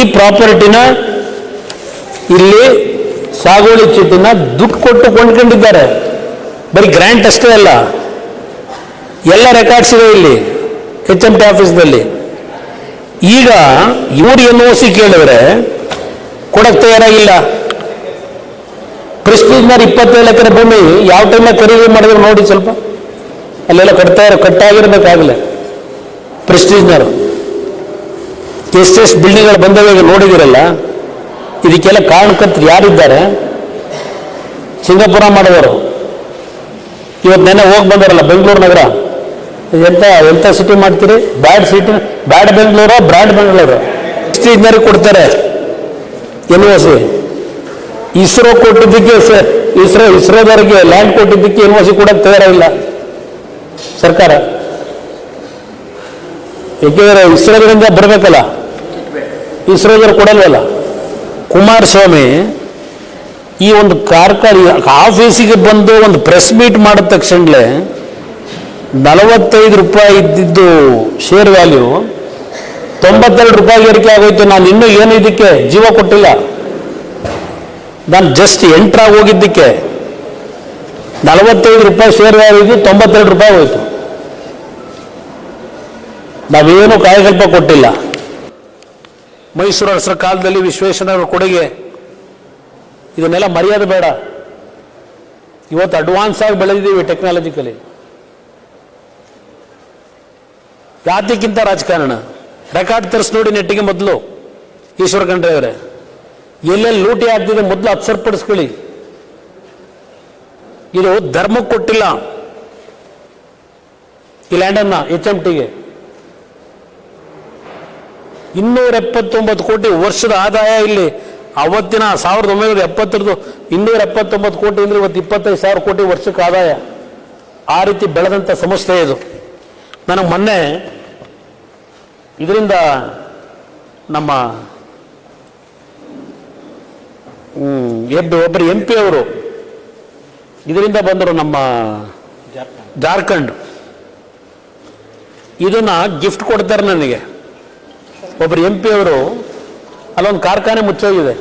ಈ ಪ್ರಾಪರ್ಟಿನ ಇಲ್ಲಿ ಸಾಗುವಳಿ ಚೀಟಿನ ದುಡ್ಡು ಕೊಟ್ಟು ಕೊಂಡ್ಕೊಂಡಿದ್ದಾರೆ. ಬರೀ ಗ್ರ್ಯಾಂಟ್ ಅಷ್ಟೇ ಅಲ್ಲ. ಎಲ್ಲ ರೆಕಾರ್ಡ್ಸ್ ಇದೆ ಇಲ್ಲಿ ಎಚ್ ಎಂ ಟಿ ಆಫೀಸ್ನಲ್ಲಿ ಈಗ ಇವರು ಎನ್ ಓ ಸಿ ಕೇಳಿದ್ರೆ ಕೊಡಕ್ ತಯಾರಾಗಿಲ್ಲ. ಪ್ರೆಸ್ಟೀಜ್ನರ್ ಇಪ್ಪತ್ತೇಳು ಎಕರೆ ಭೂಮಿ ಯಾವ ಟೈಮ್ನಾಗ ಖರೀದಿ ಮಾಡಿದ್ರು ನೋಡಿ ಸ್ವಲ್ಪ. ಅಲ್ಲೆಲ್ಲ ಕಟ್ತಾ ಇರೋ ಕಟ್ಟಾಗಿರ್ಬೇಕಾಗಲೇ. ಪ್ರೆಸ್ಟೀಜ್ನರು ಎಷ್ಟೆಷ್ಟು ಬಿಲ್ಡಿಂಗ್ಗಳು ಬಂದವೆ ಈಗ ನೋಡಿದಿರಲ್ಲ? ಇದಕ್ಕೆಲ್ಲ ಕಾರಣಕರ್ತರು ಯಾರಿದ್ದಾರೆ? ಸಿಂಗಾಪುರ ಮಾಡೋರು. ಇವತ್ತು ನೆನ್ನೆ ಹೋಗಿ ಬಂದಾರಲ್ಲ ಬೆಂಗಳೂರು ನಗರ? ಎಂತ ಎಂತ ಸಿಟಿ ಮಾಡ್ತೀರಿ? Bad city bad Bengaluru, brand Bengaluru. ಎಷ್ಟು ಇಂಜಿನಿಯರಿಂಗ್ ಕೊಡ್ತಾರೆ? ಸಿ ಇಸ್ರೋ ಕೊಟ್ಟಿದ್ದಕ್ಕೆ ಇಸ್ರೋ, ಇಸ್ರೋದವರಿಗೆ ಲ್ಯಾಂಡ್ ಕೊಟ್ಟಿದ್ದಕ್ಕೆ ಸಿ ಕೊಡಕ್ಕೆ ತಯಾರಿಲ್ಲ. ಸರ್ಕಾರ. ಏಕೆಂದರೆ ಇಸ್ರೋದರಿಂದ ಬರಬೇಕಲ್ಲ? ಇಸ್ರೋದವ್ರು ಕೊಡಲ್ವಲ್ಲ? ಕುಮಾರಸ್ವಾಮಿ, ಈ ಒಂದು ಕಾರ್ಖಾನೆ ಆಫೀಸಿಗೆ ಬಂದು ಒಂದು ಪ್ರೆಸ್ ಮೀಟ್ ಮಾಡಿದ ತಕ್ಷಣಲೇ ನಲವತ್ತೈದು ರೂಪಾಯಿ ಇದ್ದಿದ್ದು ಶೇರ್ ವ್ಯಾಲ್ಯೂ ತೊಂಬತ್ತೆರಡು ರೂಪಾಯಿ ಏರಿಕೆ ಆಗೋಯ್ತು. ನಾನು ಇನ್ನೂ ಏನು ಇದಕ್ಕೆ ಜೀವ ಕೊಟ್ಟಿಲ್ಲ. ನಾನು ಜಸ್ಟ್ ಎಂಟ್ರಾಗಿ ಹೋಗಿದ್ದಕ್ಕೆ ನಲವತ್ತೈದು ರೂಪಾಯಿ ಶೇರ್ ವ್ಯಾಲ್ಯೂ ಇದ್ದು ತೊಂಬತ್ತೆರಡು ರೂಪಾಯಿ ಹೋಯ್ತು. ನಾವೇನು ಕಾಯಕಲ್ಪ ಕೊಟ್ಟಿಲ್ಲ. ಮೈಸೂರು ಅರಸರ ಕಾಲದಲ್ಲಿ ವಿಶ್ವೇಶ್ವರಯ್ಯನವರ ಕೊಡುಗೆ. ಇದನ್ನೆಲ್ಲ ಮರ್ಯಾದೆ ಬೇಡ. ಇವತ್ತು ಅಡ್ವಾನ್ಸ್ ಆಗಿ ಬೆಳೆದಿದ್ದೀವಿ ಟೆಕ್ನಾಲಜಿಕಲಿ ಜಾತಿಗಿಂತ ರಾಜಕಾರಣ? ರೆಕಾರ್ಡ್ ತರಿಸ್ ನೋಡಿ ನೆಟ್ಟಿಗೆ ಮೊದಲು, ಈಶ್ವರ ಖಂಡ್ರೆ ಅವರೇ. ಎಲ್ಲೆಲ್ಲಿ ಲೂಟಿ ಆಗ್ತಿದೆ ಮೊದಲು ಅಪ್ಸರ್ಪಡಿಸ್ಕೊಳ್ಳಿ ಇದು ಧರ್ಮಕ್ಕೆ ಕೊಟ್ಟಿಲ್ಲ. ಈ ಲ್ಯಾಂಡನ್ನ ಎಚ್ ಎಂ ಟಿಗೆ ಇನ್ನೂರ ಎಪ್ಪತ್ತೊಂಬತ್ತು ಕೋಟಿ ವರ್ಷದ ಆದಾಯ ಇಲ್ಲಿ. ಅವತ್ತಿನ ಸಾವಿರದ ಒಂಬೈನೂರ ಎಪ್ಪತ್ತರದ್ದು ಇನ್ನೂರ ಎಪ್ಪತ್ತೊಂಬತ್ತು ಕೋಟಿ ಅಂದ್ರೆ ಇವತ್ತು ಇಪ್ಪತ್ತೈದು ಸಾವಿರ ಕೋಟಿ ವರ್ಷಕ್ಕೆ ಆದಾಯ. ಆ ರೀತಿ ಬೆಳೆದಂಥ ಸಂಸ್ಥೆ ಇದು. ನನಗೆ ಮೊನ್ನೆ ಇದರಿಂದ ನಮ್ಮ ಒಬ್ಬರು ಎಂ ಪಿ ಅವರು ಇದರಿಂದ ಬಂದರು ನಮ್ಮ ಜಾರ್ಖಂಡ್. ಇದನ್ನ ಗಿಫ್ಟ್ ಕೊಡ್ತಾರೆ ನನಗೆ. ಒಬ್ಬರು ಎಂ ಪಿ ಅವರು ಅಲ್ಲೊಂದು ಕಾರ್ಖಾನೆ ಮುಚ್ಚೋಗಿದೆ.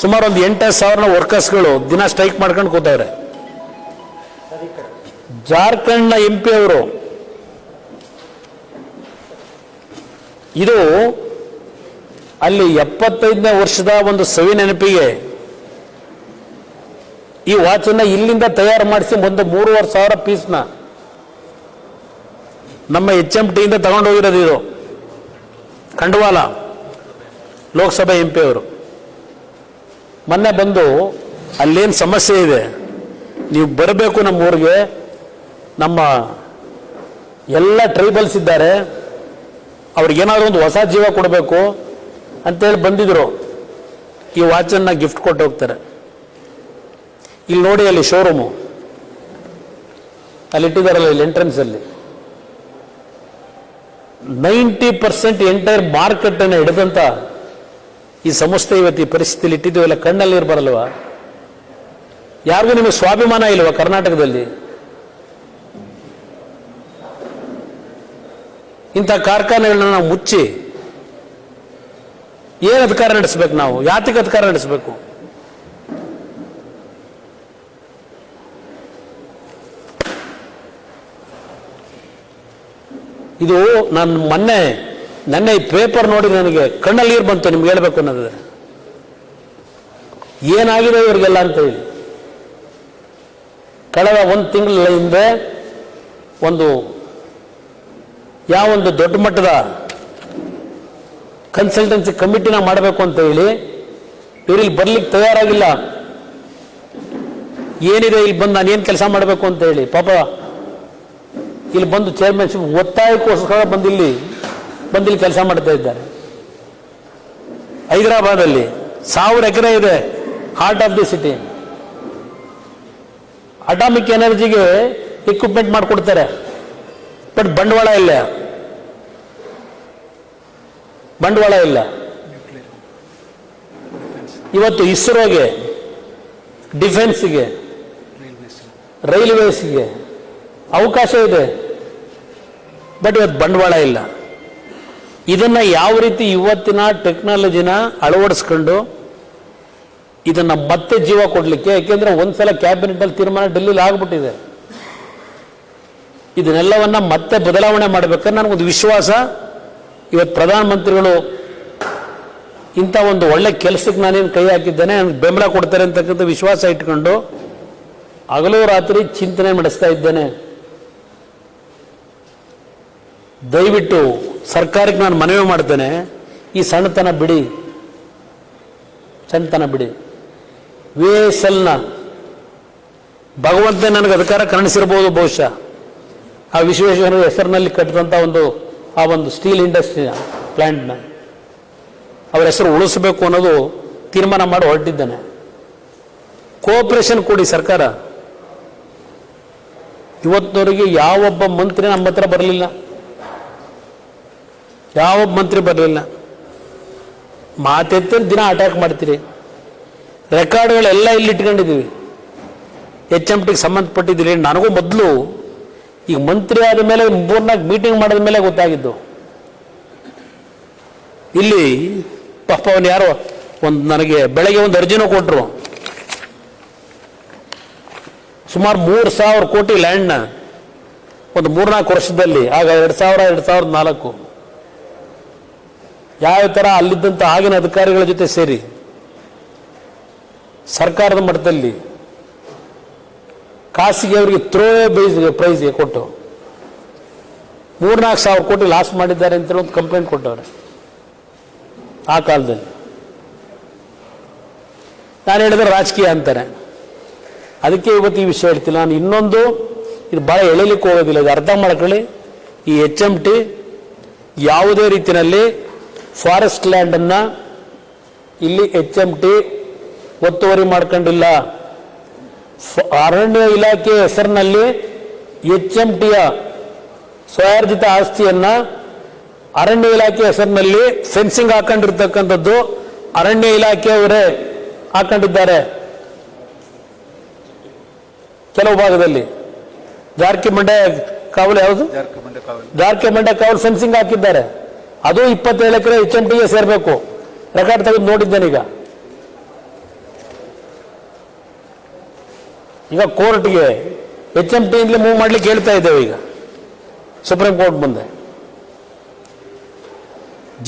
ಸುಮಾರು ಒಂದು ಎಂಟತ್ತು ಸಾವಿರ ವರ್ಕರ್ಸ್ಗಳು ದಿನ ಸ್ಟ್ರೈಕ್ ಮಾಡ್ಕೊಂಡು ಕೂತವ್ರೆ. ಜಾರ್ಖಂಡ್ನ ಎಂ ಪಿ ಅವರು ಇದು ಅಲ್ಲಿ ಎಪ್ಪತ್ತೈದನೇ ವರ್ಷದ ಒಂದು ಸವಿ ನೆನಪಿಗೆ ಈ ವಾಚನ್ನ ಇಲ್ಲಿಂದ ತಯಾರು ಮಾಡಿಸಿ ಒಂದು ಮೂರುವರೆ ಸಾವಿರ ಪೀಸ್ನ ನಮ್ಮ ಎಚ್ ಎಂ ಟಿಯಿಂದ ತಗೊಂಡೋಗಿರೋದು ಇದು. ಖಂಡವಾಲ ಲೋಕಸಭೆ ಎಂ ಪಿ ಅವರು. ಮೊನ್ನೆ ಬಂದು ಅಲ್ಲೇನು ಸಮಸ್ಯೆ ಇದೆ? ನೀವು ಬರಬೇಕು ನಮ್ಮ ಊರಿಗೆ. ನಮ್ಮ ಎಲ್ಲ ಟ್ರೈಬಲ್ಸ್ ಇದ್ದಾರೆ. ಅವ್ರಿಗೇನಾದರೂ ಒಂದು ಹೊಸ ಜೀವ ಕೊಡಬೇಕು ಅಂತೇಳಿ ಬಂದಿದ್ರು. ಈ ವಾಚನ್ನು ಗಿಫ್ಟ್ ಕೊಟ್ಟು ಹೋಗ್ತಾರೆ. ಇಲ್ಲಿ ನೋಡಿ ಅಲ್ಲಿ ಶೋರೂಮು ಅಲ್ಲಿ ಇಟ್ಟಿದ್ದಾರಲ್ಲ ಇಲ್ಲಿ ಎಂಟ್ರೆನ್ಸಲ್ಲಿ ನೈಂಟಿ ಪರ್ಸೆಂಟ್ ಎಂಟೈರ್ ಮಾರ್ಕೆಟನ್ನು ಹಿಡಿದಂಥ ಈ ಸಂಸ್ಥೆ ಇವತ್ತು ಈ ಪರಿಸ್ಥಿತಿಯಲ್ಲಿ ಇಟ್ಟಿದ್ದೀವಲ್ಲ ಕಣ್ಣಲ್ಲಿ ಇರಬಾರಲ್ವ ಯಾರಿಗೂ ನಿಮಗೆ ಸ್ವಾಭಿಮಾನ ಇಲ್ವಾ ಕರ್ನಾಟಕದಲ್ಲಿ? ಇಂಥ ಕಾರ್ಖಾನೆಗಳನ್ನ ನಾವು ಮುಚ್ಚಿ ಏನು ಅಧಿಕಾರ ನಡೆಸಬೇಕು ನಾವು? ಯಾತಿಗೆ ಅಧಿಕಾರ ನಡೆಸಬೇಕು? ಇದು ನಾನು ಮೊನ್ನೆ, ನೆನ್ನೆ ಈ ಪೇಪರ್ ನೋಡಿ ನನಗೆ ಕಣ್ಣಲ್ಲಿ ನೀರು ಬಂತು, ನಿಮ್ಗೆ ಹೇಳ್ಬೇಕು ಅನ್ನೋದು. ಏನಾಗಿದೆ ಇವರಿಗೆಲ್ಲ ಅಂತ ಹೇಳಿ. ಕಳೆದ ಒಂದು ತಿಂಗಳ ಹಿಂದೆ ಒಂದು ಯಾವೊಂದು ದೊಡ್ಡ ಮಟ್ಟದ ಕನ್ಸಲ್ಟೆನ್ಸಿ ಕಮಿಟಿನ ಮಾಡಬೇಕು ಅಂತ ಹೇಳಿ ಇವ್ರಿಗೆ ಬರ್ಲಿಕ್ಕೆ ತಯಾರಾಗಿಲ್ಲ. ಏನಿದೆ, ಇಲ್ಲಿ ಬಂದು ನಾನು ಏನು ಕೆಲಸ ಮಾಡಬೇಕು ಅಂತ ಹೇಳಿ. ಪಾಪ ಇಲ್ಲಿ ಬಂದು ಚೇರ್ಮನ್ಶಿಪ್ ಒತ್ತಾಯಕ್ಕೋಸ್ಕರ ಬಂದಿಲ್ಲಿ ಬಂದಿಲ್ಲಿ ಕೆಲಸ ಮಾಡ್ತಾ ಇದ್ದಾರೆ. ಹೈದರಾಬಾದಲ್ಲಿ ಸಾವಿರ ಎಕರೆ ಇದೆ heart of the city atomic ಎನರ್ಜಿಗೆ equipment ಮಾಡಿಕೊಡ್ತಾರೆ. ಬಟ್ ಬಂಡವಾಳ ಇಲ್ಲ. ಬಂಡವಾಳ ಇಲ್ಲ. ಇವತ್ತು ಇಸ್ರೋಗೆ ಡಿಫೆನ್ಸ್ಗೆ ರೈಲ್ವೇಸ್ಗೆ ಅವಕಾಶ ಇದೆ. ಬಟ್ ಇವತ್ತು ಬಂಡವಾಳ ಇಲ್ಲ. ಇದನ್ನು ಯಾವ ರೀತಿ ಇವತ್ತಿನ ಟೆಕ್ನಾಲಜಿನ ಅಳವಡಿಸ್ಕೊಂಡು ಇದನ್ನು ಮತ್ತೆ ಜೀವ ಕೊಡಲಿಕ್ಕೆ, ಯಾಕೆಂದ್ರೆ ಒಂದು ಸಲ ಕ್ಯಾಬಿನೆಟಲ್ಲಿ ತೀರ್ಮಾನ ಡೆಲ್ಲಿಲಿ ಆಗಿಬಿಟ್ಟಿದೆ. ಇದನ್ನೆಲ್ಲವನ್ನು ಮತ್ತೆ ಬದಲಾವಣೆ ಮಾಡಬೇಕಾದ್ರೆ ನನಗೊಂದು ವಿಶ್ವಾಸ. ಇವತ್ತು ಪ್ರಧಾನಮಂತ್ರಿಗಳು ಇಂಥ ಒಂದು ಒಳ್ಳೆ ಕೆಲಸಕ್ಕೆ ನಾನೇನು ಕೈ ಹಾಕಿದ್ದೇನೆ, ನನಗೆ ಬೆಂಬಲ ಕೊಡ್ತಾರೆ ಅಂತಕ್ಕಂಥ ವಿಶ್ವಾಸ ಇಟ್ಕೊಂಡು ಹಗಲು ರಾತ್ರಿ ಚಿಂತನೆ ನಡೆಸ್ತಾ ಇದ್ದೇನೆ. ದಯವಿಟ್ಟು ಸರ್ಕಾರಕ್ಕೆ ನಾನು ಮನವಿ ಮಾಡ್ತೇನೆ, ಈ ಸಣ್ಣತನ ಬಿಡಿ. ಸಣ್ಣತನ ಬಿಡಿ. ವಿ ಎಸ್ ಎಲ್ನ ಭಗವಂತ ನನಗೆ ಅಧಿಕಾರ ಕರುಣಿಸಿರ್ಬೋದು ಬಹುಶಃ. ಆ ವಿಶ್ವೇಶ್ವರ ಹೆಸರಿನಲ್ಲಿ ಕಟ್ಟಿದಂಥ ಒಂದು, ಆ ಒಂದು ಸ್ಟೀಲ್ ಇಂಡಸ್ಟ್ರಿನ ಪ್ಲ್ಯಾಂಟ್ನ ಅವರ ಹೆಸರು ಉಳಿಸಬೇಕು ಅನ್ನೋದು ತೀರ್ಮಾನ ಮಾಡಿ ಹೊರಟಿದ್ದೇನೆ. ಕೋಆಪರೇಷನ್ ಕೊಡಿ ಸರ್ಕಾರ. ಇವತ್ತಿನವರೆಗೆ ಯಾವೊಬ್ಬ ಮಂತ್ರಿ ನಮ್ಮ ಹತ್ರ ಬರಲಿಲ್ಲ. ಯಾವೊಬ್ಬ ಮಂತ್ರಿ ಬರಲಿಲ್ಲ. ಮಾತೆತ್ತಿರ ದಿನ ಅಟ್ಯಾಕ್ ಮಾಡ್ತೀರಿ. ರೆಕಾರ್ಡ್ಗಳೆಲ್ಲ ಇಲ್ಲಿ ಇಟ್ಕೊಂಡಿದ್ದೀವಿ. ಎಚ್ ಎಂ ಟಿಗೆ ಸಂಬಂಧಪಟ್ಟಿದ್ದೀರಿ. ನನಗೂ ಮೊದಲು ಈಗ ಮಂತ್ರಿ ಆದ ಮೇಲೆ ಮೂರ್ನಾಲ್ಕು ಮೀಟಿಂಗ್ ಮಾಡಿದ ಮೇಲೆ ಗೊತ್ತಾಗಿದ್ದು. ಇಲ್ಲಿ ಪಾಪ ಅವನು ಯಾರೋ ಒಂದು ನನಗೆ ಬೆಳಗ್ಗೆ ಒಂದು ಅರ್ಜಿನೂ ಕೊಟ್ಟರು ಸುಮಾರು ಮೂರು ಸಾವಿರ ಕೋಟಿ ಲ್ಯಾಂಡ್ನ ಒಂದು ಮೂರ್ನಾಲ್ಕು ವರ್ಷದಲ್ಲಿ, ಆಗ ಎರಡು ಸಾವಿರ, ಎರಡು ಸಾವಿರದ ನಾಲ್ಕು. ಯಾವ ಥರ ಅಲ್ಲಿದ್ದಂಥ ಆಗಿನ ಅಧಿಕಾರಿಗಳ ಜೊತೆ ಸೇರಿ ಸರ್ಕಾರದ ಮಟ್ಟದಲ್ಲಿ ಖಾಸಗಿ ಅವರಿಗೆ ಥ್ರೋ ಬೇಸ್ ಪ್ರೈಸ್ಗೆ ಕೊಟ್ಟು ಮೂರ್ನಾಲ್ಕು ಸಾವಿರ ಕೋಟಿ ಲಾಸ್ ಮಾಡಿದ್ದಾರೆ ಅಂತ ಒಂದು ಕಂಪ್ಲೇಂಟ್ ಕೊಟ್ಟವ್ರೆ ಆ ಕಾಲದಲ್ಲಿ. ನಾನು ಹೇಳಿದ್ರೆ ರಾಜಕೀಯ ಅಂತಾರೆ. ಅದಕ್ಕೆ ಇವತ್ತು ಈ ವಿಷಯ ಹೇಳ್ತಿಲ್ಲ ನಾನು ಇನ್ನೊಂದು, ಇದು ಭಾಳ ಎಳಲಿಕ್ಕೆ ಹೋಗೋದಿಲ್ಲ, ಇದು ಅರ್ಥ ಮಾಡ್ಕೊಳ್ಳಿ ಈ ಎಚ್ ಎಂ ಟಿ ಯಾವುದೇ ರೀತಿಯಲ್ಲಿ ಫಾರೆಸ್ಟ್ ಲ್ಯಾಂಡನ್ನು ಇಲ್ಲಿ ಎಚ್ ಎಂ ಟಿ ಒತ್ತುವರಿ ಮಾಡ್ಕೊಂಡಿಲ್ಲ. ಅರಣ್ಯ ಇಲಾಖೆ ಹೆಸರಿನಲ್ಲಿ ಎಚ್ ಎಂ ಟಿಯ ಸ್ವಯಾರ್ಜಿತ ಆಸ್ತಿಯನ್ನ ಅರಣ್ಯ ಇಲಾಖೆ ಹೆಸರಿನಲ್ಲಿ ಫೆನ್ಸಿಂಗ್ ಹಾಕೊಂಡಿರ್ತಕ್ಕಂಥದ್ದು ಅರಣ್ಯ ಇಲಾಖೆಯವರೇ ಹಾಕೊಂಡಿದ್ದಾರೆ. ಕೆಲವು ಭಾಗದಲ್ಲಿ. ಜಾರ್ಕಿ ಮಂಡ್ಯ ಕಾವಲು ಯಾವುದು? ಜಾರ್ಖಂಡ್ ಕಾವಲು. ಜಾರ್ಕೆ ಮಂಡ್ಯ ಕಾವಲು ಫೆನ್ಸಿಂಗ್ ಹಾಕಿದ್ದಾರೆ. ಅದು ಇಪ್ಪತ್ತೇಳು ಎಕರೆ ಎಚ್ ಎಂ ಟಿಗೆ ಸೇರಬೇಕು. ರೆಕಾರ್ಡ್ ತೆಗೆದು ನೋಡಿದ್ದೇನೆ ಈಗ. ಈಗ ಕೋರ್ಟ್ಗೆ ಎಚ್ ಎಂ ಟಿಯಿಂದಲೇ ಮೂವ್ ಮಾಡ್ಲಿಕ್ಕೆ ಹೇಳ್ತಾ ಇದ್ದೇವೆ ಈಗ. ಸುಪ್ರೀಂ ಕೋರ್ಟ್ ಮುಂದೆ.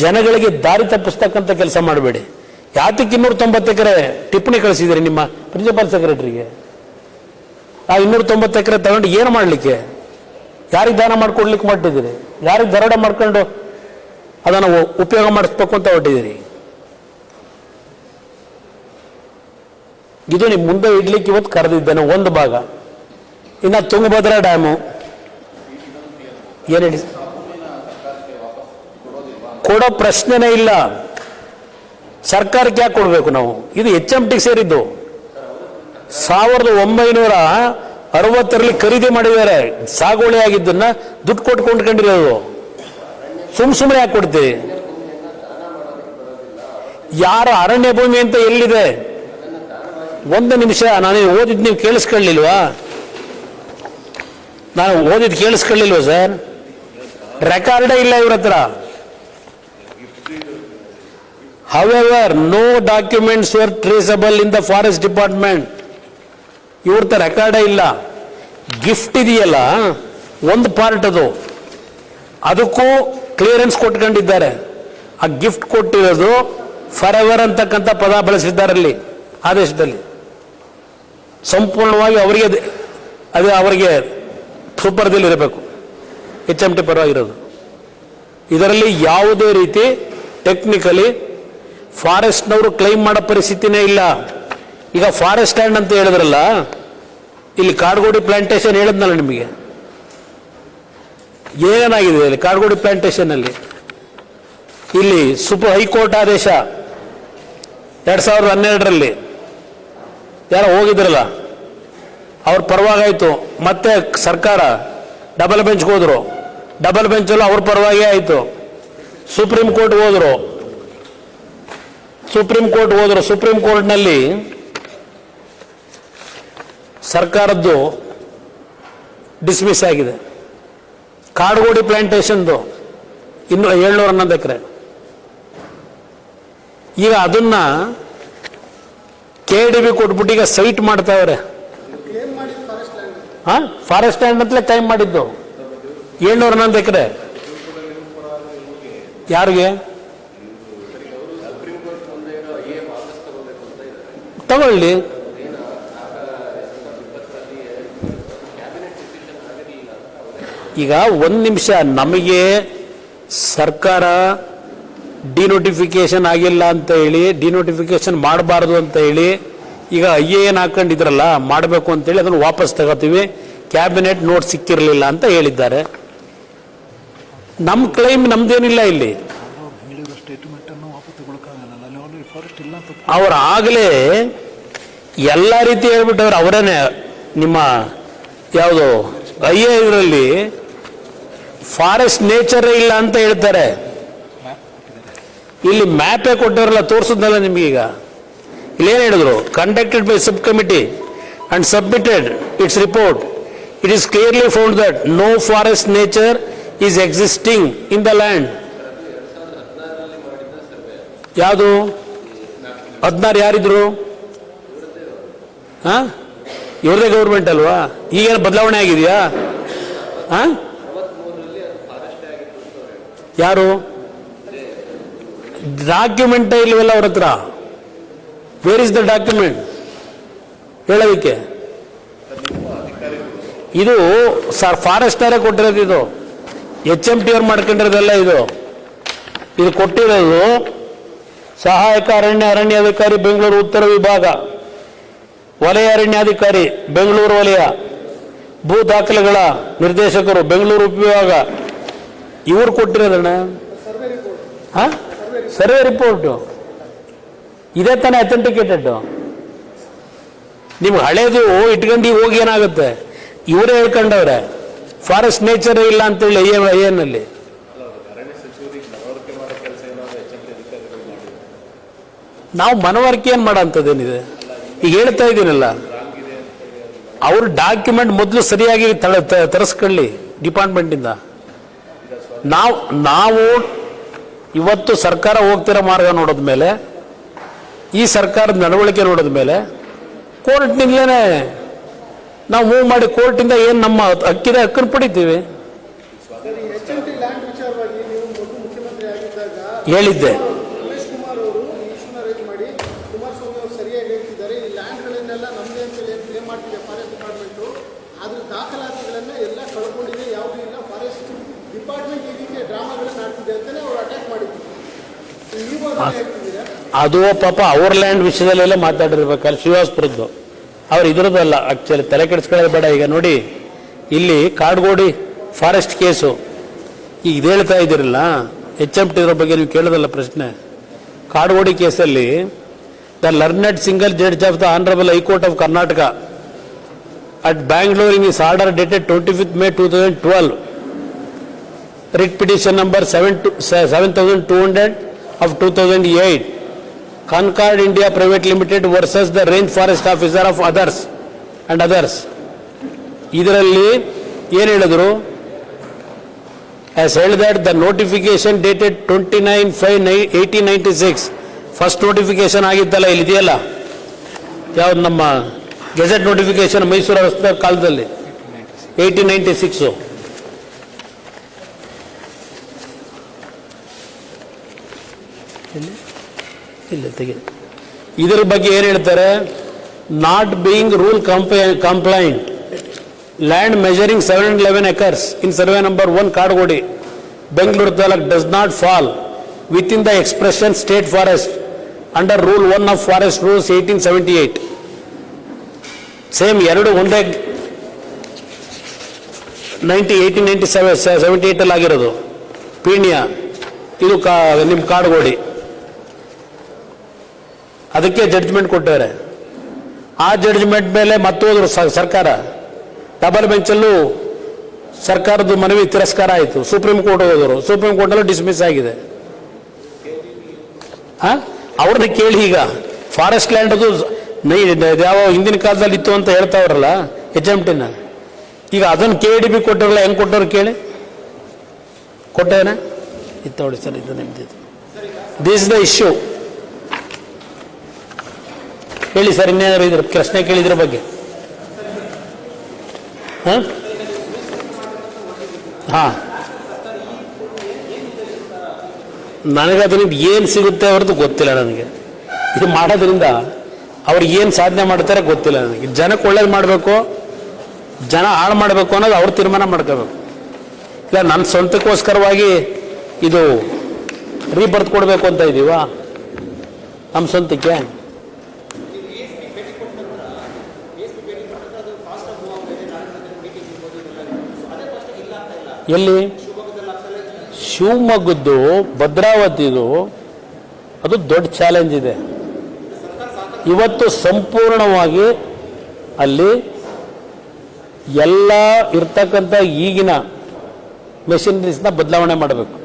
ಜನಗಳಿಗೆ ದಾರಿ ತಪ್ಪಿಸ್ತಕ್ಕಂಥ ಕೆಲಸ ಮಾಡಬೇಡಿ. ಯಾತಕ್ಕೆ ಇನ್ನೂರ ತೊಂಬತ್ತು ಎಕರೆ ಟಿಪ್ಪಣಿ ಕಳಿಸಿದಿರಿ ನಿಮ್ಮ ಪ್ರಿನ್ಸಿಪಾಲ್ ಸೆಕ್ರೆಟರಿಗೆ ಆ ಇನ್ನೂರ ತೊಂಬತ್ತು ಎಕರೆ ತಗೊಂಡು ಏನು ಮಾಡಲಿಕ್ಕೆ? ಯಾರಿಗೆ ದಾನ ಮಾಡ್ಕೊಡ್ಲಿಕ್ಕೆ ಮಾಡಿದ್ದೀರಿ ಯಾರಿಗೆ ದರೋಡೆ ಮಾಡ್ಕೊಂಡು ಅದನ್ನು ಉಪಯೋಗ ಮಾಡಿಸ್ಬೇಕು ಅಂತ ಹೊರಟಿದ್ದೀರಿ. ಇದು ನಿಮ್ಮ ಮುಂದೆ ಇಡ್ಲಿಕ್ಕೆ ಇವತ್ತು ಕರೆದಿದ್ದೇನೆ, ಒಂದು ಭಾಗ. ಇನ್ನು ತುಂಗಭದ್ರಾ ಡ್ಯಾಮು. ಏನು ಹೇಳಿ? ಕೊಡೋ ಪ್ರಶ್ನೆನೇ ಇಲ್ಲ. ಸರ್ಕಾರಕ್ಕೆ ಯಾಕೆ ಕೊಡಬೇಕು ನಾವು? ಇದು ಎಚ್ ಎಂ ಟಿಗೆ ಸೇರಿದ್ದು. ಸಾವಿರದ ಒಂಬೈನೂರ ಅರವತ್ತರಲ್ಲಿ ಖರೀದಿ ಮಾಡಿದ್ದಾರೆ. ಸಾಗುವಳಿ ಆಗಿದ್ದನ್ನ ದುಡ್ಡು ಕೊಟ್ಟು ಕೊಂಡ್ಕೊಂಡಿರೋದು ಸುಮ್ ಸುಮ್ಮನೆ ಯಾಕೆ ಕೊಡ್ತೀವಿ ಯಾರ ಅರಣ್ಯ ಭೂಮಿ ಅಂತ ಎಲ್ಲಿದೆ? ಒಂದು ನಿಮಿಷ, ನಾನು ಓದಿದ್ ನೀವು ಕೇಳಿಸ್ಕೊಳ್ಳಿಲ್ವಾ? ನಾನು ಓದಿದ್ ಕೇಳಿಸ್ಕೊಳ್ಳಿಲ್ವಾ ಸರ್? ರೆಕಾರ್ಡೇ ಇಲ್ಲ ಇವ್ರ ಹತ್ರ. However no documents were traceable in the forest department ಇವ್ರತ ರೆಕಾರ್ಡೇ ಇಲ್ಲ. ಗಿಫ್ಟ್ ಇದೆಯಲ್ಲ, ಒಂದು ಪಾರ್ಟ್ ಅದು. ಅದಕ್ಕೂ ಕ್ಲಿಯರೆನ್ಸ್ ಕೊಟ್ಕೊಂಡಿದ್ದಾರೆ. ಆ ಗಿಫ್ಟ್ ಕೊಟ್ಟಿರೋದು ಫಾರ್ ಎವರ್ ಅಂತಕ್ಕಂಥ ಪದ ಬಳಸಿದ್ದಾರೆ ಅಲ್ಲಿ, ಆದೇಶದಲ್ಲಿ. ಸಂಪೂರ್ಣವಾಗಿ ಅವರಿಗೆ ಅದು- ಅವರಿಗೆ ಸೂಪರ್ದಲ್ಲಿ ಇರಬೇಕು. ಎಚ್ ಎಂ ಟಿ ಪರವಾಗಿರೋದು. ಇದರಲ್ಲಿ ಯಾವುದೇ ರೀತಿ ಟೆಕ್ನಿಕಲಿ ಫಾರೆಸ್ಟ್ನವರು ಕ್ಲೈಮ್ ಮಾಡೋ ಪರಿಸ್ಥಿತಿನೇ ಇಲ್ಲ. ಈಗ ಫಾರೆಸ್ಟ್ ಲ್ಯಾಂಡ್ ಅಂತ ಹೇಳಿದ್ರಲ್ಲ, ಇಲ್ಲಿ ಕಾಡ್ಗೋಡಿ ಪ್ಲಾಂಟೇಶನ್ ಹೇಳಿದ್ನಲ್ಲ ನಿಮಗೆ? ಏನಾಗಿದೆ ಅಲ್ಲಿ ಕಾಡ್ಗೋಡಿ ಪ್ಲಾಂಟೇಶನ್ ಅಲ್ಲಿ. ಇಲ್ಲಿ ಸುಪ್ರೀಂ ಹೈಕೋರ್ಟ್ ಆದೇಶ ಎರಡು ಸಾವಿರದ ಹನ್ನೆರಡರಲ್ಲಿ. ಯಾರೋ ಹೋಗಿದ್ರಲ್ಲ? ಅವ್ರ ಪರವಾಗಾಯ್ತು. ಮತ್ತೆ ಸರ್ಕಾರ ಡಬಲ್ ಬೆಂಚ್ಗೆ ಹೋದರು. ಡಬಲ್ ಬೆಂಚಲ್ಲೂ ಅವ್ರ ಪರವಾಗಿ ಆಯಿತು. ಸುಪ್ರೀಂ ಕೋರ್ಟ್ ಹೋದರು. ಸುಪ್ರೀಂ ಕೋರ್ಟ್ ಹೋದರು. ಸುಪ್ರೀಂ ಕೋರ್ಟ್ನಲ್ಲಿ ಸರ್ಕಾರದ್ದು ಡಿಸ್ಮಿಸ್ ಆಗಿದೆ. ಕಾಡುಗೋಡಿ ಪ್ಲಾಂಟೇಶನ್ದು ಇನ್ನು ಏಳ್ನೂರ ಹನ್ನೊಂದು ಎಕರೆ. ಈಗ ಅದನ್ನ ಕೆ ಡಿ ಬಿ ಕೊಟ್ಬಿಟ್ಟು ಈಗ ಸೈಟ್ ಮಾಡ್ತಾವ್ರೆ. ಹಾ ಫಾರೆಸ್ಟ್ ಲ್ಯಾಂಡ್ ಅಂತಲೇ ಕ್ಲೈಮ್ ಮಾಡಿದ್ದು. ಏಳ್ನೂರ ಹನ್ನೊಂದು ಎಕರೆ. ಯಾರಿಗೆ? ತಗೊಳ್ಳಿ. ಈಗ ಒಂದು ನಿಮಿಷ, ನಮಗೆ ಸರ್ಕಾರ ಡಿನೋಟಿಫಿಕೇಶನ್ ಆಗಿಲ್ಲ ಅಂತ ಹೇಳಿ ಡಿನೋಟಿಫಿಕೇಶನ್ ಮಾಡಬಾರ್ದು ಅಂತ ಹೇಳಿ, ಈಗ ಐ ಎ ಎನ್ ಹಾಕೊಂಡಿದ್ರಲ್ಲ, ಮಾಡಬೇಕು ಅಂತೇಳಿ ಅದನ್ನು ವಾಪಸ್ ತಗೋತೀವಿ. ಕ್ಯಾಬಿನೆಟ್ ನೋಟ್ ಸಿಕ್ಕಿರಲಿಲ್ಲ ಅಂತ ಹೇಳಿದ್ದಾರೆ. ನಮ್ಮ ಕ್ಲೈಮ್ ನಮ್ದೇನಿಲ್ಲ ಇಲ್ಲಿ. ಅವ್ರು ಆಗಲೇ ಎಲ್ಲ ರೀತಿ ಹೇಳ್ಬಿಟ್ಟವ್ರು ಅವರೇನೆ. ನಿಮ್ಮ ಯಾವುದು ಐ ಎ ಇದರಲ್ಲಿ ಫಾರೆಸ್ಟ್ ನೇಚರೇ ಇಲ್ಲ ಅಂತ ಹೇಳ್ತಾರೆ. ಇಲ್ಲಿ ಮ್ಯಾಪೇ ಕೊಟ್ಟವರಲ್ಲ ತೋರಿಸಿದ್ನಲ್ಲ ನಿಮಗೀಗ ಇಲ್ಲೇನು ಹೇಳಿದ್ರು? Conducted by sub committee and submitted its report it is clearly found that no forest nature is existing in the land ಯಾವುದು? ಹದಿನಾರು ಯಾರಿದ್ರು? ಹಾ? ಇವ್ರದೇ ಗೌರ್ಮೆಂಟ್ ಅಲ್ವಾ? ಈಗೇನು ಬದಲಾವಣೆ ಆಗಿದೆಯಾ? ಹಾ? ಯಾರು? ಡಾಕ್ಯುಮೆಂಟ್ ಇಲ್ವಲ್ಲ ಅವ್ರ ಹತ್ರ? ವೇರ್ ಇಸ್ ದ ಡಾಕ್ಯುಮೆಂಟ್ ಹೇಳೋದಕ್ಕೆ. ಇದು ಸರ್ ಫಾರೆಸ್ಟರೇ ಕೊಟ್ಟಿರೋದು ಇದು. ಎಚ್ ಎಂ ಟಿ ಅವ್ರು ಮಾಡ್ಕೊಂಡಿರೋದಲ್ಲ ಇದು. ಇದು ಕೊಟ್ಟಿರೋದು ಸಹಾಯಕ ಅರಣ್ಯ ಅರಣ್ಯಾಧಿಕಾರಿ, ಬೆಂಗಳೂರು ಉತ್ತರ ವಿಭಾಗ. ವಲಯ ಅರಣ್ಯಾಧಿಕಾರಿ, ಬೆಂಗಳೂರು ವಲಯ. ಭೂ ದಾಖಲೆಗಳ ನಿರ್ದೇಶಕರು, ಬೆಂಗಳೂರು ಉಪವಿಭಾಗ ಇವ್ರು ಕೊಟ್ಟಿರೋದಣ್ಣ ಹಾ? Survey report. ಇದೇ ತಾನೇ ಅಥೆಂಟಿಕೇಟೆಡ್ ನಿಮ್ಗೆ ಹಳೇದು ಇಟ್ಕೊಂಡು ಹೋಗಿ ಏನಾಗುತ್ತೆ? ಇವರೇ ಹೇಳ್ಕೊಂಡವ್ರೆ ಫಾರೆಸ್ಟ್ ನೇಚರ್ ಇಲ್ಲ ಅಂತೇಳಿ ಐ ಎನ್ನಲ್ಲಿ ನಾವು ಮನವರಿಕೆ ಏನು ಮಾಡೋಂಥದ್ದೇನಿದೆ ಈಗ ಹೇಳ್ತಾ ಇದ್ದೀನಲ್ಲ, ಅವ್ರ ಡಾಕ್ಯುಮೆಂಟ್ ಮೊದಲು ಸರಿಯಾಗಿ ತರಿಸ್ಕೊಳ್ಳಿ ಡಿಪಾರ್ಟ್ಮೆಂಟಿಂದ ನಾವು ನಾವು ಇವತ್ತು ಸರ್ಕಾರ ಹೋಗ್ತಿರೋ ಮಾರ್ಗ ನೋಡಿದ ಮೇಲೆ ಈ ಸರ್ಕಾರದ ನಡವಳಿಕೆ ನೋಡಿದ ಮೇಲೆ ಕೋರ್ಟ್ನಿಂದಲೇ ನಾವು ಮೂವ್ ಮಾಡಿ ಕೋರ್ಟಿಂದ ಏನು ನಮ್ಮ ಹಕ್ಕಿದೆ ಹಕ್ಕನ್ನು ಪಡಿತೀವಿ. ಎಚ್ ಎಂ ಟಿ ಲ್ಯಾಂಡ್ ವಿಚಾರವಾಗಿ ನೀವು ಮೊದಲು ಮುಖ್ಯಮಂತ್ರಿ ಆಗಿದ್ದಾಗ ಹೇಳಿದ್ದೆ ರಮೇಶ್ ಕುಮಾರ್ ಅವರು ಈ ಇಶ್ಯೂನ ರೈಸ್ ಮಾಡಿ ಕುಮಾರಸ್ವಾಮಿ ಅವರು ಸರಿಯಾಗಿ ಹೇಳ್ತಿದ್ದಾರೆ ಈ ಲ್ಯಾಂಡ್ಗಳನ್ನೆಲ್ಲ ನಮ್ಮದೇ ಅಂತೇಳಿ ಏನು ಕ್ಲೇಮ್ ಮಾಡ್ತಿದೆ ಫಾರೆಸ್ಟ್ ಡಿಪಾರ್ಟ್ಮೆಂಟು ಅದ್ರ ದಾಖಲಾತಿಗಳನ್ನ ಎಲ್ಲ ಕಳ್ಕೊಂಡಿದೆ ಯಾವುದೂ ಇಲ್ಲ ಫಾರೆಸ್ಟ್ ಡಿಪಾರ್ಟ್ಮೆಂಟ್ ಈ ರೀತಿಯ ಡ್ರಾಮಾಗಳನ್ನ ಆಡ್ತಿದೆ ಅಂತಲೇ ಅವ್ರು ಅಟ್ಯಾಕ್ ಮಾಡಿದ್ರು ನೀವು ಅದನ್ನ ಹೇಳ್ತಿದ್ದೀರಾ ಅದು ಪಾಪ ಅವರ್ ಲ್ಯಾಂಡ್ ವಿಷಯದಲ್ಲೆಲ್ಲ ಮಾತಾಡಿರ್ಬೇಕಲ್ಲ ಶ್ರೀವಾಸ್ಪುರದ್ದು ಅವ್ರು ಇದ್ರದ್ದಲ್ಲ ಆ್ಯಕ್ಚುಲಿ ತಲೆ ಕೆಡಿಸ್ಕೊಳ್ಳೋದು ಬೇಡ ಈಗ ನೋಡಿ. ಇಲ್ಲಿ ಕಾಡ್ಗೋಡಿ ಫಾರೆಸ್ಟ್ ಕೇಸು ಈಗ ಇದು ಹೇಳ್ತಾ ಇದ್ದೀರಲ್ಲ ಎಚ್ ಎಂ ಟಿ ಇದ್ರ ಬಗ್ಗೆ ನೀವು ಕೇಳೋದಲ್ಲ ಪ್ರಶ್ನೆ. ಕಾಡ್ಗೋಡಿ ಕೇಸಲ್ಲಿ the learned single judge of the honourable High Court of Karnataka at Bangalore in his order dated twenty fifth May two thousand twelve writ petition number seven two seven thousand two hundred thousand eight Concord India Private Limited versus the range forest officer of others and others ಇದರಲ್ಲಿ ಏನು ಹೇಳಿದ್ರು? As held that the notification dated twenty nine five nine eighteen ninety six first notification ಆಗಿತ್ತಲ್ಲ ಇಲ್ಲಿ ಇದೆಯಲ್ಲ ಯಾವ್ದು ನಮ್ಮ gazette notification Mysuru ರಸ್ತೆ ಕಾಲದಲ್ಲಿ? ಏಯ್ಟೀನ್ ನೈಂಟಿ ಸಿಕ್ಸು ಇಲ್ಲ ತೆಗೆದು. ಇದರ ಬಗ್ಗೆ ಏನು ಹೇಳ್ತಾರೆ? Not being rule compliant land measuring seven and eleven acres in survey number one Kadugodi Bengaluru taluk does not fall within the expression state forest under rule one of forest rules eighteen seventy eight same ಎರಡು ಒಂದೇ ninety eighteen ninety seven seventy ಏಯ್ಟಲ್ಲಿ ಆಗಿರೋದು ಪೀಣ್ಯ, ಇದು ಕಾ ನಿಮ್ಮ ಕಾಡುಗೋಡಿ. ಅದಕ್ಕೆ judgment ಕೊಟ್ಟವ್ರೆ. ಆ judgment ಮೇಲೆ ಮತ್ತೋದ್ರು ಸರ್ಕಾರ. ಡಬಲ್ ಬೆಂಚಲ್ಲೂ ಸರ್ಕಾರದ ಮನವಿ ತಿರಸ್ಕಾರ ಆಯಿತು. ಸುಪ್ರೀಂ ಕೋರ್ಟ್ ಹೋದರು. ಸುಪ್ರೀಂ ಕೋರ್ಟಲ್ಲೂ ಡಿಸ್ಮಿಸ್ ಆಗಿದೆ. ಅವ್ರನ್ನ ಕೇಳಿ ಈಗ. ಫಾರೆಸ್ಟ್ ಲ್ಯಾಂಡ್ ಅದು ಯಾವ ಹಿಂದಿನ ಕಾಲದಲ್ಲಿ ಇತ್ತು ಅಂತ ಹೇಳ್ತಾವ್ರಲ್ಲ ಎಚ್ ಎಂ ಟಿನ ಈಗ ಅದನ್ನು ಕೆ ಡಿ ಬಿ ಕೊಟ್ಟವ್ರಲ್ಲ, ಹೆಂಗೆ ಕೊಟ್ಟವ್ರು ಕೇಳಿ? ಕೊಟ್ಟೇನೆ ಇತ್ತೋಡಿ ನೋಡಿ ಸರ್, ಇದು ನಿಮ್ದು ದಿಸ್ ದ ಇಶ್ಯೂ ಹೇಳಿ ಸರ್, ಇನ್ನೇನಾದ್ರು ಇದ್ರ ಪ್ರಶ್ನೆ ಕೇಳಿದ್ರ ಬಗ್ಗೆ. ಹಾಂ? ಹಾಂ. ನನಗೆ ಅದರಿಂದ ಏನು ಸಿಗುತ್ತೆ ಅವ್ರದ್ದು ಗೊತ್ತಿಲ್ಲ ನನಗೆ. ಇದು ಮಾಡೋದ್ರಿಂದ ಅವ್ರು ಏನು ಸಾಧನೆ ಮಾಡ್ತಾರೆ ಗೊತ್ತಿಲ್ಲ ನನಗೆ. ಜನಕ್ಕೆ ಒಳ್ಳೇದು ಮಾಡಬೇಕು, ಜನ ಹಾಳು ಮಾಡಬೇಕು ಅನ್ನೋದು ಅವ್ರು ತೀರ್ಮಾನ ಮಾಡ್ಕೋಬೇಕು. ಇಲ್ಲ ನನ್ನ ಸ್ವಂತಕ್ಕೋಸ್ಕರವಾಗಿ ಇದು ರೀ ಬರ್ದು ಕೊಡಬೇಕು ಅಂತ ಇದ್ದೀವಾ ನಮ್ಮ ಸ್ವಂತಕ್ಕೆ? ಎಲ್ಲಿ? ಶಿವಮೊಗ್ಗದ್ದು, ಭದ್ರಾವತಿದು. ಅದು ದೊಡ್ಡ ಚಾಲೆಂಜ್ ಇದೆ. ಇವತ್ತು ಸಂಪೂರ್ಣವಾಗಿ ಅಲ್ಲಿ ಎಲ್ಲ ಇರ್ತಕ್ಕಂಥ ಈಗಿನ ಮೆಷಿನರೀಸ್ನ ಬದಲಾವಣೆ ಮಾಡಬೇಕು.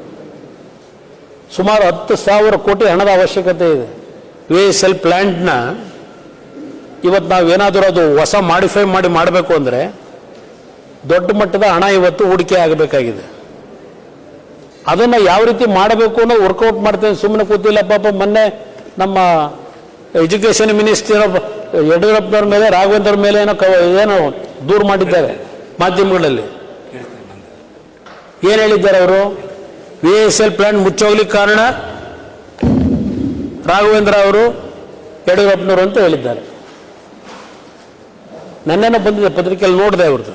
ಸುಮಾರು ಹತ್ತು ಸಾವಿರ ಕೋಟಿ ಹಣದ ಅವಶ್ಯಕತೆ ಇದೆ. ವಿ ಎಸ್ ಎಲ್ ಪ್ಲ್ಯಾಂಟ್ನ ಇವತ್ತು ನಾವೇನಾದರೂ ಅದು ಹೊಸ ಮಾಡಿಫೈ ಮಾಡಿ ಮಾಡಬೇಕು ಅಂದರೆ ದೊಡ್ಡ ಮಟ್ಟದ ಹಣ ಇವತ್ತು ಹೂಡಿಕೆ ಆಗಬೇಕಾಗಿದೆ. ಅದನ್ನು ಯಾವ ರೀತಿ ಮಾಡಬೇಕು ಅನ್ನೋ ವರ್ಕೌಟ್ ಮಾಡ್ತೇನೆ ಸುಮ್ಮನೆ ಕೂತಿಲ್ಲ, ಪಾಪ ಮೊನ್ನೆ ನಮ್ಮ ಎಜುಕೇಷನ್ ಮಿನಿಸ್ಟರ್ ಯಡಿಯೂರಪ್ಪನವ್ರ ಮೇಲೆ ರಾಘವೇಂದ್ರ ಮೇಲೆ ಏನೋ ಕವ, ಏನೋ ದೂರು ಮಾಡಿದ್ದಾರೆ ಮಾಧ್ಯಮಗಳಲ್ಲಿ. ಏನು ಹೇಳಿದ್ದಾರೆ ಅವರು? ವಿ ಎಸ್ ಎಲ್ ಪ್ಲಾಂಟ್ ಮುಚ್ಚೋಗ್ಲಿಕ್ಕೆ ಕಾರಣ ರಾಘವೇಂದ್ರ ಅವರು, ಯಡಿಯೂರಪ್ಪನವರು ಅಂತ ಹೇಳಿದ್ದಾರೆ. ನನ್ನೇನೋ ಬಂದಿದೆ ಪತ್ರಿಕೆಯಲ್ಲಿ ನೋಡಿದೆ ಅವ್ರದ್ದು.